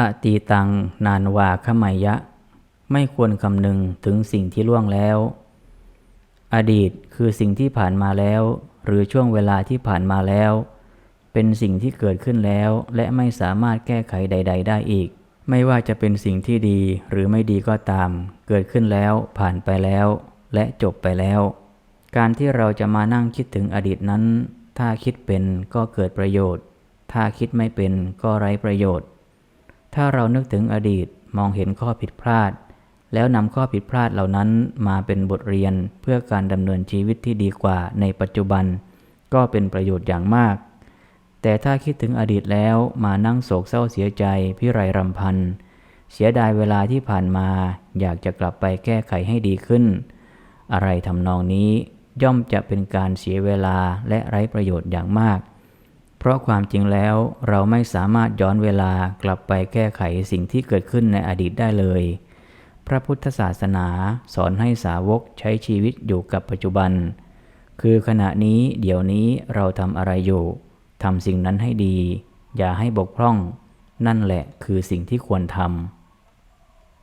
อตีตังนานวาขมายะ ไม่ควรคำนึงถึงสิ่งที่ล่วงแล้ว อดีตคือสิ่งที่ผ่านมาแล้ว หรือช่วงเวลาที่ผ่านมาแล้ว เป็นสิ่งที่เกิดขึ้นแล้ว และไม่สามารถแก้ไขใด ๆ ได้อีก ไม่ว่าจะเป็นสิ่งที่ดีหรือไม่ดีก็ตาม เกิดขึ้นแล้วผ่านไปแล้ว และจบไปแล้ว การที่เราจะมานั่งคิดถึงอดีตนั้น ถ้าคิดเป็นก็เกิดประโยชน์ ถ้าคิดไม่เป็นก็ไร้ประโยชน์ ถ้าเรานึกถึงอดีตมองเห็นข้อผิดพลาด แล้วนำข้อผิดพลาดเหล่านั้นมาเป็นบทเรียนเพื่อการดำเนินชีวิตที่ดีกว่าในปัจจุบัน ก็เป็นประโยชน์อย่างมาก แต่ถ้าคิดถึงอดีตแล้วมานั่งโศกเศร้าเสียใจพิไรรำพัน เสียดายเวลาที่ผ่านมาอยากจะกลับไปแก้ไขให้ดีขึ้น อะไรทำนองนี้ย่อมจะเป็นการเสียเวลาและไร้ประโยชน์อย่างมาก เพราะความจริงแล้วเราไม่สามารถย้อนเวลากลับไปแก้ไขสิ่งที่เกิดขึ้นในอดีตได้เลย พระพุทธศาสนาสอนให้สาวกใช้ชีวิตอยู่กับปัจจุบัน คือขณะนี้เดี๋ยวนี้เราทำอะไรอยู่ทำสิ่งนั้นให้ดี อย่าให้บกพร่อง นั่นแหละคือสิ่งที่ควรทำ